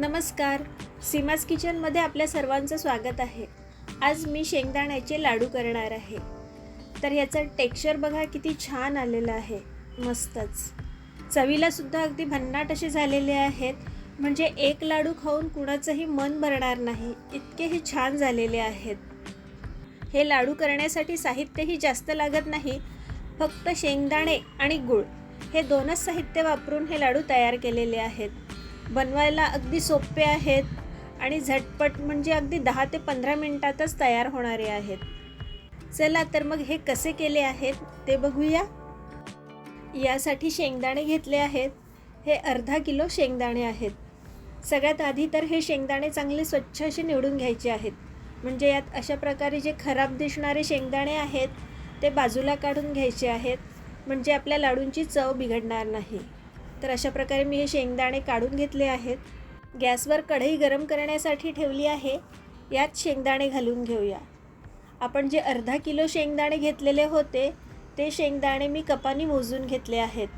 नमस्कार. सीमाज किचनमध्ये आपल्या सर्वांचं स्वागत आहे. आज मी शेंगदाण्याचे लाडू करणार आहे. तर ह्याचं टेक्स्चर बघा किती छान आलेलं आहे. मस्तच. चवीला सुद्धा अगदी भन्नाट असे झालेले आहेत. म्हणजे एक लाडू खाऊन कुणाचंही मन भरणार नाही. इतके हे छान झालेले आहेत. हे लाडू करण्यासाठी साहित्यही जास्त लागत नाही. फक्त शेंगदाणे आणि गूळ हे दोनच साहित्य वापरून हे लाडू तयार केलेले आहेत. बनवायला अगदी सोपे आहेत आणि झटपट म्हणजे अगदी दहा ते पंधरा मिनटातच तयार होणारे आहेत. चला तर मग हे कसे केले आहेत ते बघूया. यासाठी शेंगदाणे घेतले आहेत. हे अर्धा किलो शेंगदाणे आहेत. सगळ्यात आधी तर हे शेंगदाणे चांगले स्वच्छ असे निवडून घ्यायचे आहेत. म्हणजे यात अशा प्रकारे जे खराब दिसणारे शेंगदाणे आहेत ते बाजूला काढून घ्यायचे आहेत. म्हणजे आपल्या लाडूंची चव बिघडणार नाही. तर अशा प्रकारे मी हे शेंगदाणे काढून घेतले आहेत. गॅसवर कढई गरम करण्यासाठी ठेवली आहे. यात शेंगदाणे घालून घेऊया. आपण जे अर्धा किलो शेंगदाणे घेतलेले होते ते शेंगदाणे मी कपाने मोजून घेतले आहेत.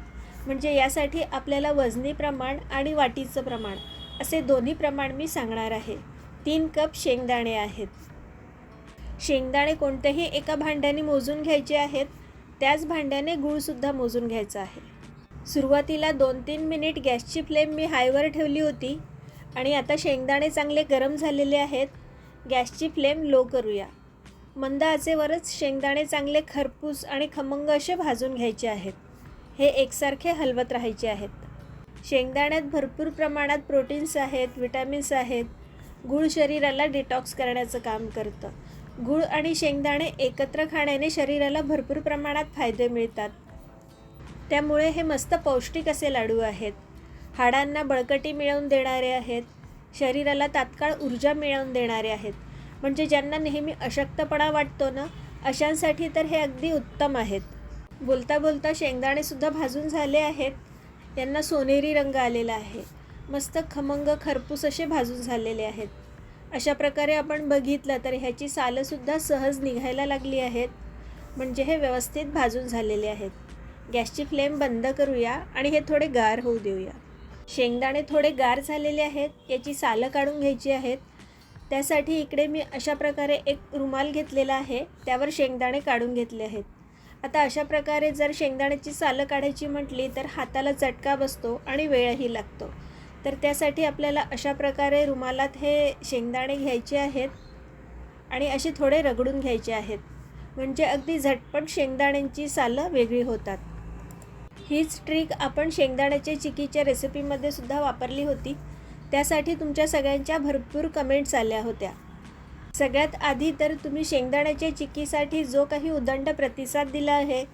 म्हणजे यासाठी आपल्याला वजनी प्रमाण आणि वाटीचं प्रमाण असे दोन्ही प्रमाण मी सांगणार आहे. तीन कप शेंगदाणे आहेत. शेंगदाणे कोणत्याही एका भांड्याने मोजून घ्यायचे आहेत. त्याच भांड्याने गूळसुद्धा मोजून घ्यायचा आहे. सुरुवातीला दोन तीन मिनिट गॅसची फ्लेम मी हायवर ठेवली होती आणि आता शेंगदाणे चांगले गरम झालेले आहेत. गॅसची फ्लेम लो करूया. मंद आचेवरच शेंगदाणे चांगले खरपूस आणि खमंग असे भाजून घ्यायचे आहेत. हे एकसारखे हलवत राहायचे आहेत. शेंगदाण्यात भरपूर प्रमाणात प्रोटीन्स आहेत विटॅमिन्स आहेत. गूळ शरीराला डिटॉक्स करण्याचं काम करतं. गूळ आणि शेंगदाणे एकत्र खाण्याने शरीराला भरपूर प्रमाणात फायदे मिळतात. त्यामुळे हे मस्त पौष्टिक असे लाडू आहेत. हाडांना बळकटी मिळवून देणारे आहेत. शरीराला तात्काळ ऊर्जा मिळवून देणारे आहेत. म्हणजे ज्यांना नेहमी अशक्तपणा वाटतो ना अशांसाठी तर हे अगदी उत्तम आहेत. बोलता बोलता शेंगदाणेसुद्धा भाजून झाले आहेत. यांना सोनेरी रंग आलेला आहे. मस्त खमंग खरपूस असे भाजून झालेले आहेत. अशा प्रकारे आपण बघितलं तर ह्याची सालंसुद्धा सहज निघायला लागली आहेत. म्हणजे हे व्यवस्थित भाजून झालेले आहेत. गॅसची फ्लेम बंद करूया आणि हे थोडे गार होऊ देऊया. शेंगदाणे थोडे गार झालेले आहेत याची सालं काढून घ्यायची आहेत. त्यासाठी इकडे मी अशा प्रकारे एक रुमाल घेतलेला आहे त्यावर शेंगदाणे काढून घेतले आहेत. आता अशा प्रकारे जर शेंगदाण्याची सालं काढायची म्हटली तर हाताला चटका बसतो आणि वेळही लागतो. तर त्यासाठी आपल्याला अशा प्रकारे रुमालात हे शेंगदाणे घ्यायचे आहेत आणि असे थोडे रगडून घ्यायचे आहेत. म्हणजे अगदी झटपट शेंगदाण्यांची सालं वेगळी होतात. हीच ट्रिक आपण शेंगदाण्याच्या चिकीच्या रेसिपीमध्ये सुद्धा वापरली होती. त्यासाठी तुमच्या सगळ्यांच्या भरपूर कमेंट्स आल्या होत्या. सगळ्यात आधी तर तुम्ही शेंगदाण्याच्या चिकीसाठी जो काही उदंड प्रतिसाद दिला आहे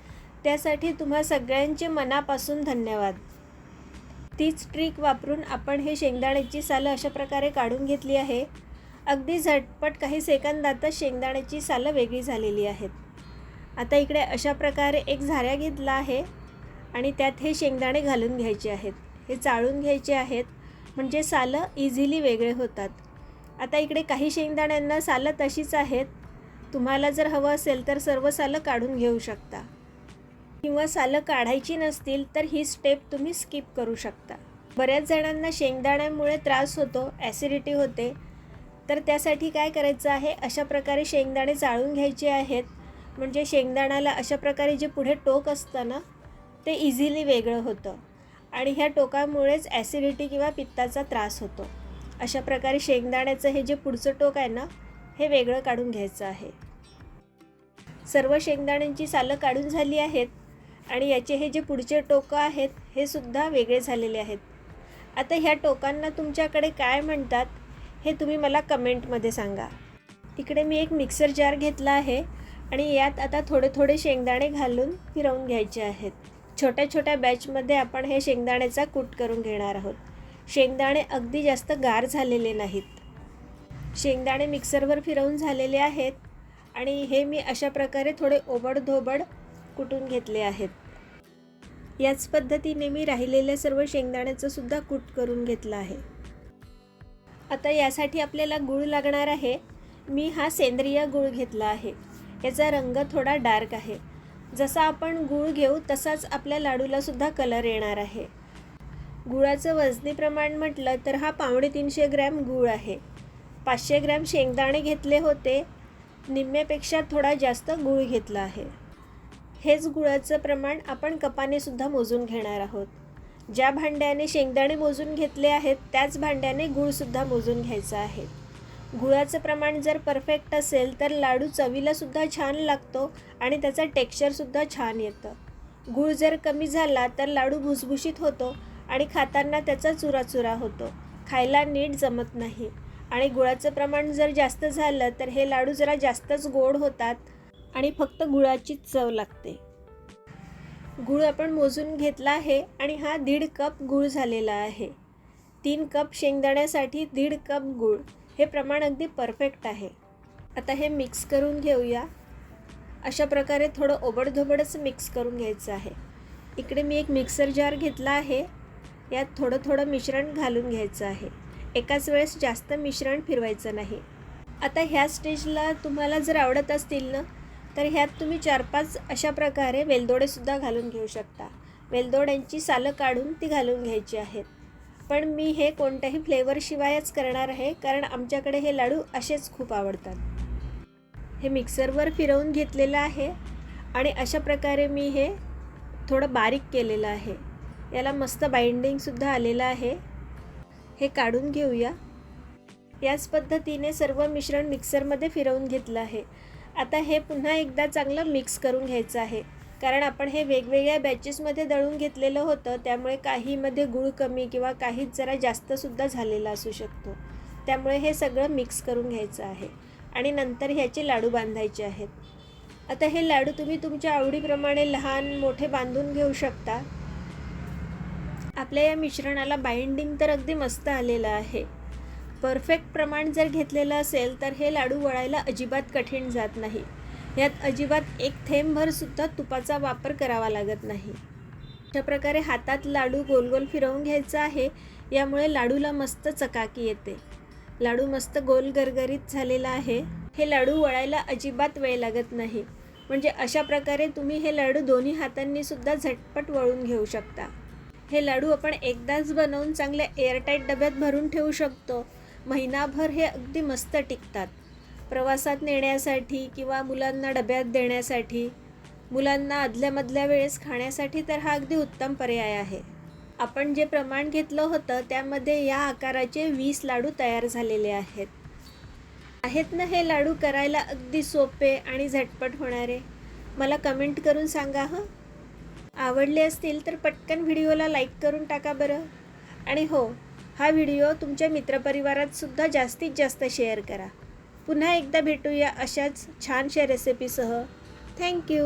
त्यासाठी तुम्हा सगळ्यांचे मनापासून धन्यवाद. तीच ट्रिक वापरून आपण हे शेंगदाण्याची सालं अशा प्रकारे काढून घेतली आहे. अगदी झटपट काही सेकंदातच शेंगदाण्याची सालं वेगळी झालेली आहेत. आता इकडे अशा प्रकारे एक झाऱ्या घेतला आहे. आणि त्यात हे शेंगदाणे घालून घ्यायचे आहेत. हे चाळून घ्यायचे आहेत. म्हणजे सालं इझिली वेगळे होतात. आता इकडे काही शेंगदाण्यांना सालं तशीच आहेत. तुम्हाला जर हवं असेल तर सर्व सालं काढून घेऊ शकता. किंवा सालं काढायची नसतील तर ही स्टेप तुम्ही स्किप करू शकता. बऱ्याच जणांना शेंगदाण्यामुळे त्रास होतो ॲसिडिटी होते. तर त्यासाठी काय करायचं आहे? अशा प्रकारे शेंगदाणे चाळून घ्यायचे आहेत. म्हणजे शेंगदाण्याला अशा प्रकारे जे पुढे टोक असतं ना ते इझिली वेगळं होतं. आणि ह्या टोकामुळेच ॲसिडिटी किंवा पित्ताचा त्रास होतो. अशा प्रकारे शेंगदाण्याचं हे जे पुढचं टोक आहे ना हे वेगळं काढून घ्यायचं आहे. सर्व शेंगदाण्यांची सालं काढून झाली आहेत आणि याचे हे जे पुढचे टोकं आहेत हे सुद्धा वेगळे झालेले आहेत. आता ह्या टोकांना तुमच्याकडे काय म्हणतात हे तुम्ही मला कमेंटमध्ये सांगा. इकडे मी एक मिक्सर जार घेतला आहे आणि यात आता थोडे थोडे शेंगदाणे घालून फिरवून घ्यायचे आहेत. छोट्या छोट्या बॅचमध्ये आपण हे शेंगदाण्याचा कूट करून घेणार आहोत. शेंगदाणे अगदी जास्त गार झालेले नाहीत. शेंगदाणे मिक्सरवर फिरवून झालेले आहेत आणि हे मी अशा प्रकारे थोडे ओबडधोबड कुटून घेतले आहेत. याच पद्धतीने मी राहिलेल्या सर्व शेंगदाण्याचं सुद्धा कूट करून घेतलं आहे. आता यासाठी आपल्याला गूळ लागणार आहे. मी हा सेंद्रिय गूळ घेतला आहे. याचा रंग थोडा डार्क आहे. जसा आपण गूळ घेऊ तसाच आपल्या लाडूलासुद्धा कलर येणार आहे. गुळाचं वजनी प्रमाण म्हटलं तर हा पावणे तीनशे ग्रॅम गूळ आहे. पाचशे ग्रॅम शेंगदाणे घेतले होते. निम्म्यापेक्षा थोडा जास्त गूळ घेतला आहे. हेच गुळाचं प्रमाण आपण कपाने सुद्धा मोजून घेणार आहोत. ज्या भांड्याने शेंगदाणे मोजून घेतले आहेत त्याच भांड्याने गूळसुद्धा मोजून घ्यायचा आहे. गुळाचं प्रमाण जर परफेक्ट असेल तर लाडू चवीलासुद्धा छान लागतो आणि त्याचा टेक्स्चरसुद्धा छान येतं. गूळ जर कमी झाला तर लाडू भुसभुशीत होतो आणि खाताना त्याचा चुराचुरा होतो. खायला नीट जमत नाही. आणि गुळाचं प्रमाण जर जास्त झालं तर हे लाडू जरा जास्तच गोड होतात आणि फक्त गुळाचीच चव लागते. गूळ आपण मोजून घेतला आहे आणि हा दीड कप गूळ झालेला आहे. तीन कप शेंगदाण्यासाठी दीड कप गूळ. हे प्रमाण अगदी परफेक्ट आहे. आता हे मिक्स करून घेऊया. अशा प्रकारे थोडं ओबडधोबडच मिक्स करून घ्यायचं आहे. इकडे मी एक मिक्सर जार घेतला आहे. यात थोडं थोडं मिश्रण घालून घ्यायचं आहे. एकाच वेळेस जास्त मिश्रण फिरवायचं नाही. आता ह्या स्टेजला तुम्हाला जर आवडत असतील ना तर ह्यात तुम्ही चार पाच अशा प्रकारे वेलदोडेसुद्धा घालून घेऊ शकता. वेलदोड्यांची सालं काढून ती घालून घ्यायची आहेत. पण मी हे कोणत्याही फ्लेवरशिवायच करणार आहे कारण आमच्याकडे हे लाडू असेच खूप आवडतात. हे मिक्सरवर फिरवून घेतलेलं आहे आणि अशा प्रकारे मी हे थोडं बारीक केलेलं आहे. याला मस्त बाइंडिंगसुद्धा आलेलं आहे. हे काढून घेऊया. याच पद्धतीने सर्व मिश्रण मिक्सरमध्ये फिरवून घेतलं आहे. आता हे पुन्हा एकदा चांगलं मिक्स करून घ्यायचं आहे. कारण आपण हे वेगवेगळ्या बॅचेसमध्ये दळून घेतलेलं होतं त्यामुळे काहीमध्ये गूळ कमी किंवा काहीच जरा जास्तसुद्धा झालेला असू शकतो. त्यामुळे हे सगळं मिक्स करून घ्यायचं आहे. आणि नंतर ह्याचे लाडू बांधायचे आहेत. आता हे लाडू तुम्ही तुमच्या आवडीप्रमाणे लहान मोठे बांधून घेऊ शकता. आपल्या या मिश्रणाला बाइंडिंग तर अगदी मस्त आलेलं आहे. परफेक्ट प्रमाण जर घेतलेलं असेल तर हे लाडू वळायला अजिबात कठीण जात नाही. यात अजिबात एक थेंबभरसुद्धा तुपाचा वापर करावा लागत नाही. अशा प्रकारे हातात लाडू गोल गोल फिरवून घ्यायचा आहे यामुळे लाडूला मस्त चकाकी येते. लाडू मस्त गोल गरगरीत झालेला आहे. हे लाडू वळायला अजिबात वेळ लागत नाही. म्हणजे अशा प्रकारे तुम्ही हे लाडू दोन्ही हातांनी सुद्धा झटपट वळून घेऊ शकता. हे लाडू आपण एकदाच बनवून चांगल्या एअरटाईट डब्यात भरून ठेवू शकतो. महिनाभर हे अगदी मस्त टिकतात. प्रवासात नेण्यासाठी किंवा मुलांना डब्यात देण्यासाठी मुलांना आदल्यामधल्या वेळेस खाण्यासाठी तर हा अगदी उत्तम पर्याय आहे. आपण जे प्रमाण घेतलं होतं त्यामध्ये या आकाराचे वीस लाडू तयार झालेले आहेत. आहेत ना हे लाडू करायला अगदी सोपे आणि झटपट होणारे? मला कमेंट करून सांगा हं. आवडले असतील तर पटकन व्हिडिओला लाईक करून टाका बरं. आणि हो हा व्हिडिओ तुमच्या मित्रपरिवारात सुद्धा जास्तीत जास्त शेअर करा. पुन्हा एकदा भेटूया अशाच छानशा रेसिपीसह थँक्यू